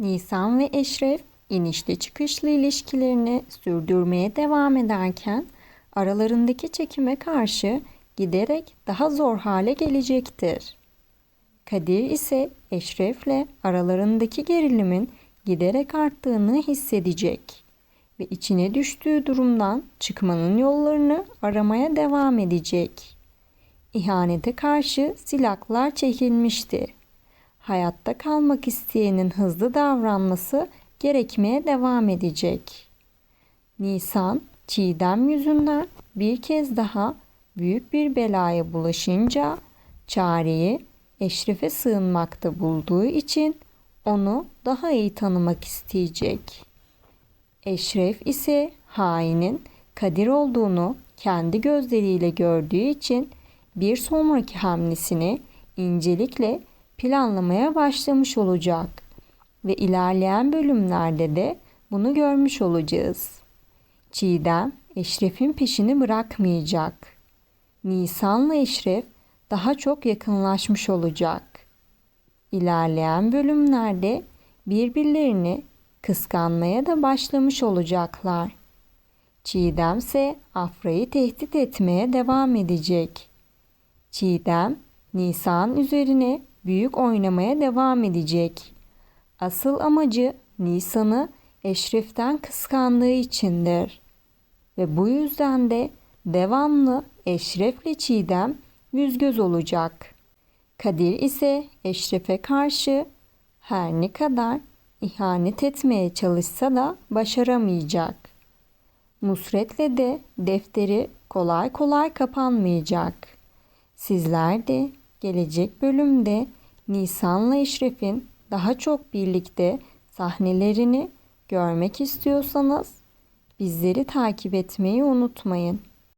Nisan ve Eşref inişli çıkışlı ilişkilerini sürdürmeye devam ederken aralarındaki çekime karşı giderek daha zor hale gelecektir. Kadir ise Eşref'le aralarındaki gerilimin giderek arttığını hissedecek ve içine düştüğü durumdan çıkmanın yollarını aramaya devam edecek. İhanete karşı silahlar çekilmişti. Hayatta kalmak isteyenin hızlı davranması gerekmeye devam edecek. Nisan, Çiğdem yüzünden bir kez daha büyük bir belaya bulaşınca çareyi Eşref'e sığınmakta bulduğu için onu daha iyi tanımak isteyecek. Eşref ise hainin Kadir olduğunu kendi gözleriyle gördüğü için bir sonraki hamlesini incelikle planlamaya başlamış olacak ve ilerleyen bölümlerde de bunu görmüş olacağız. Çiğdem Eşref'in peşini bırakmayacak. Nisan'la Eşref daha çok yakınlaşmış olacak. İlerleyen bölümlerde birbirlerini kıskanmaya da başlamış olacaklar. Çiğdem ise Afra'yı tehdit etmeye devam edecek. Çiğdem, Nisan üzerine büyük oynamaya devam edecek. Asıl amacı Nisan'ı Eşref'ten kıskandığı içindir. Ve bu yüzden de devamlı Eşref'le Çiğdem yüz göz olacak. Kadir ise Eşref'e karşı her ne kadar ihanet etmeye çalışsa da başaramayacak. Nusret'le de defteri kolay kolay kapanmayacak. Sizler de gelecek bölümde Nisan'la Eşref'in daha çok birlikte sahnelerini görmek istiyorsanız bizleri takip etmeyi unutmayın.